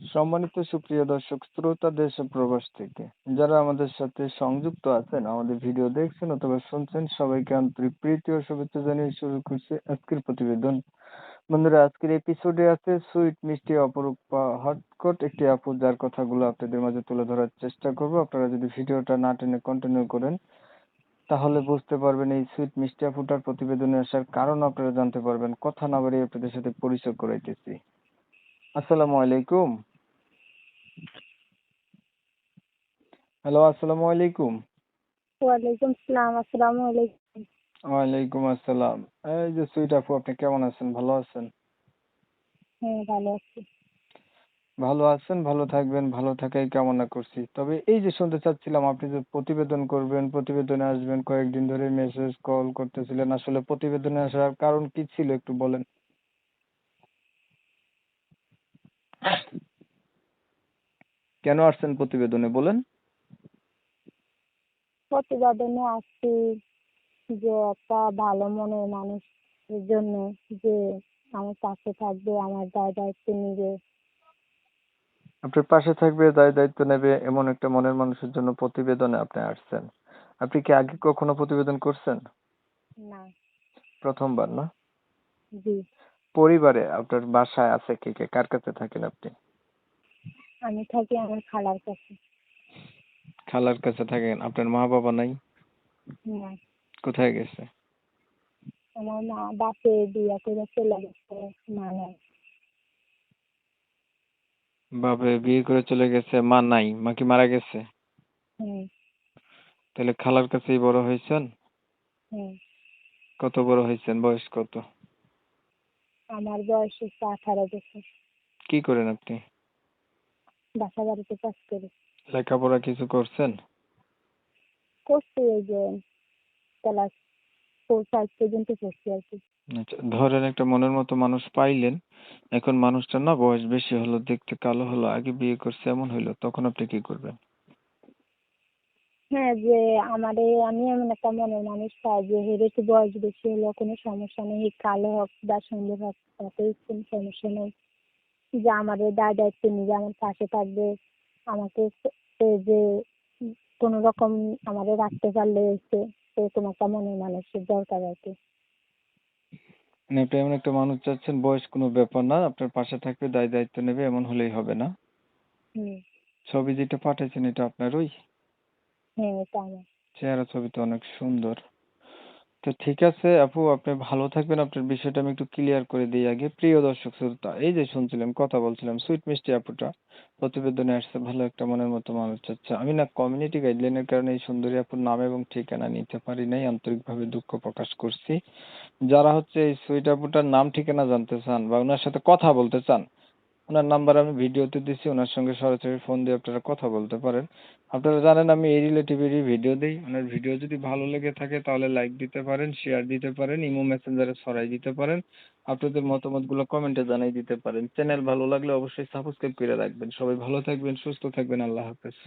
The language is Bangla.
সম্মানিত সুপ্রিয় দর্শক, শ্রোতা দেশ ও প্রবাস থেকে, যারা আমাদের সাথে সংযুক্ত আছেন, আমাদের ভিডিও দেখছেন অথবা শুনছেন, সবাইকে আন্তরিক প্রীতি ও শুভেচ্ছা জানিয়ে শুরু করছি আজকের প্রতিবেদন। বন্ধুরা, আজকের এপিসোডে আছে সুইট মিষ্টি, অপরূপা হটকট একটি আপু, যার কথাগুলো আপনাদের মাঝে তুলে ধরার চেষ্টা করব। আপনারা যদি ভিডিওটা না টেনে কন্টিনিউ করেন, তাহলে বুঝতে পারবেন এই সুইট মিষ্টি আপুটার প্রতিবেদনে আসার কারণ আপনারা জানতে পারবেন। কথা না বাড়িয়ে আপনাদের সাথে পরিচয় করাইতেছি। আসসালামু আলাইকুম। হ্যালো আসসালামু আলাইকুম। ওয়ালাইকুম সালাম আসসালামু আলাইকুম। ওয়ালাইকুম আসসালাম। এই যে সুইট আপু আপনি কেমন আছেন? ভালো আছেন? হ্যাঁ ভালো আছি। ভালো আছেন ভালো থাকবেন ভালো থাকাই কামনা করছি। তবে এই যে শুনতে চাচ্ছিলাম আপনি যে প্রতিবেদন করবেন প্রতিবেদনে আসবেন কয়েকদিন ধরে মেসেজ কল করতেছিলেন আসলে প্রতিবেদনে আসার কারণ কি ছিল একটু বলেন? কেন আসছেন প্রতিবেদনে বলেন? প্রতিবেদনে আসছি যে একটা ভালো মনের মানুষের জন্য যে আমার পাশে থাকবে আমার দায় দায়িত্ব নিবে। আপনার পাশে থাকবে দায় দায়িত্ব নেবে এমন একটা মনের মানুষের জন্য প্রতিবেদনে আপনি আসছেন। আপনি কি আগে কখনো প্রতিবেদন করছেন? না। প্রথমবার না? জি। পরিবারে আপনার বাসায় আছে কে কে? কার কাছে থাকেন আপনি? আমি থাকি আমার খালার কাছে। খালার কাছে থাকেন? আপনার মা বাবা নাই? না কোথায় গেছে? আমার মা বাপে বিয়া করে চলে গেছে মা নাই। বাবা বিয়ে করে চলে গেছে মা নাই। মা কি মারা গেছে? হুম। তাহলে খালার কাছেই বড় হয়েছেন? হুম। কত বড় হয়েছেন? বয়স কত? আমার বয়স হচ্ছে আঠারো বছর। কি করেন আপনি? বাসা বাড়িতে কাজ করি। লেখাপড়া কিছু করছেন? করছি এই যে ক্লাস ফোর ফাইভ পর্যন্ত করছি আর কি। আচ্ছা ধরেন একটা মনের মতো মানুষ পাইলেন এখন মানুষটা না বয়স বেশি হলো দেখতে কালো হলো আগে বিয়ে করছে এমন হইল তখন আপনি কি করবেন? হ্যাঁ যে আমারে আমি এমন একটা মনের মানুষ পাই যে হের একটু বয়স বেশি হলো কোনো সমস্যা নেই কালো হোক বা সুন্দর হোক তাতে কোনো সমস্যা নেই। যে আমাদের দায় দায়িত্ব নিবে আমার পাশে থাকবে আমাকে যে কোনো রকম আমাদের রাখতে পারলে এসে সেরকম একটা মনের মানুষের দরকার আর কি। মানে আপনি এমন একটা মানুষ চাচ্ছেন বয়স কোনো ব্যাপার না আপনার পাশে থাকবে দায় দায়িত্ব নেবে এমন হলেই হবে না। ছবি যেটা পাঠাইছেন এটা আপনার ওই হ্যাঁ এটা আমার। চেহারা ছবি তো অনেক সুন্দর। তো ঠিক আছে আপু, আপনি ভালো থাকবেন। আপনার বিষয়টা আমি একটু ক্লিয়ার করে দিই আগে। প্রিয় দর্শক শ্রোতা, এই যে শুনছিলাম, কথা বলছিলাম সুইট মিষ্টি আপুটা, প্রতিবেদনে আসছে ভালো একটা মনের মতো মানুষ। চাচ্ছে আমি না কমিউনিটি গাইডলাইনের কারণে এই সুন্দরী আপুর নাম এবং ঠিকানা নিতে পারি নাই, আন্তরিকভাবে দুঃখ প্রকাশ করছি। যারা হচ্ছে এই সুইট আপুটার নাম ঠিকানা জানতে চান বা ওনার সাথে কথা বলতে চান ওনার নাম্বার আমি ভিডিওতে দিচ্ছি ওনার সঙ্গে সরাসরি ফোন দিয়ে আপনারা কথা বলতে পারেন। আপনারা জানেন আমি এই রিলেটিভেরই ভিডিও দিই। ওনার ভিডিও যদি ভালো লেগে থাকে তাহলে লাইক দিতে পারেন শেয়ার দিতে পারেন, ইমো মেসেঞ্জারে ছড়াই দিতে পারেন। আপনাদের মতামতগুলো কমেন্টে জানাই দিতে পারেন। চ্যানেল ভালো লাগলে অবশ্যই সাবস্ক্রাইব করে রাখবেন। সবাই ভালো থাকবেন, সুস্থ থাকবেন, আল্লাহ হাফেজ।